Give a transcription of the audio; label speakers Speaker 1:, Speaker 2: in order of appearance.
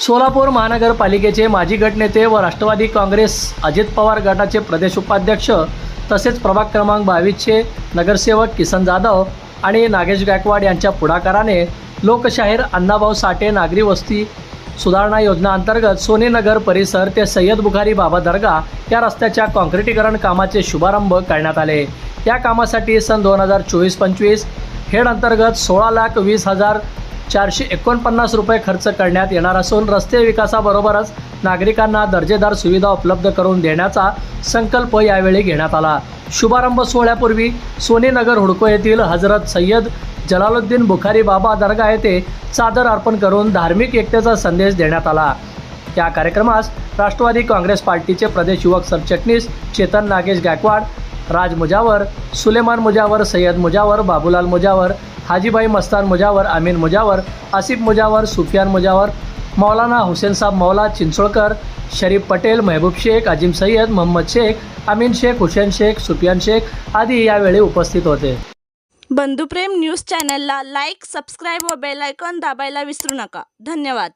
Speaker 1: सोलापूर महानगरपालिकेचे माजी गटनेते व राष्ट्रवादी काँग्रेस अजित पवार गटाचे प्रदेश उपाध्यक्ष तसेच प्रभाग क्रमांक बावीसचे नगरसेवक किसन जाधव आणि नागेश गायकवाड यांच्या पुढाकाराने लोकशाहीर अण्णाभाऊ साठे नागरी वस्ती सुधारणा योजना अंतर्गत सोनेनगर परिसर ते सय्यद बुखारी बाबा दर्गा या रस्त्याच्या काँक्रिटीकरण कामाचे शुभारंभ करण्यात आले. या कामासाठी सन दोन हजार चोवीस पंचवीस हेड अंतर्गत सोळा लाख वीस हजार चारशे एकोणपन्नास रुपये खर्च करण्यात येणार असून रस्ते विकासाबरोबरच नागरिकांना दर्जेदार सुविधा उपलब्ध करून देण्याचा संकल्प यावेळी घेण्यात आला. शुभारंभ सोहळ्यापूर्वी सोनेनगर हुडको येथील हजरत सय्यद जलालुद्दीन बुखारी बाबा दर्गा येथे चादर अर्पण करून धार्मिक एकतेचा संदेश देण्यात आला. या कार्यक्रमास राष्ट्रवादी काँग्रेस पार्टीचे प्रदेश युवक सरचिटणीस चेतन नागेश गायकवाड राज मुजावर सुलेमान मुजावर सय्यद मुजावर बाबूलाल मुजावर हाजीबाई मस्तान मुजावर अमीन मुजावर आसिफ मुजावर सुफियान मुजावर मौलाना हुसेन साहब मौला चिंचोळकर शरीफ पटेल महबूब शेख अजिम सय्यद मोहम्मद शेख अमीन शेख हुसेन शेख सुफियान शेख आदी यावेळी उपस्थित होते.
Speaker 2: बंधुप्रेम न्यूज चॅनलला लाईक सबस्क्राईब व बेल आयकॉन दाबायला विसरू नका. धन्यवाद.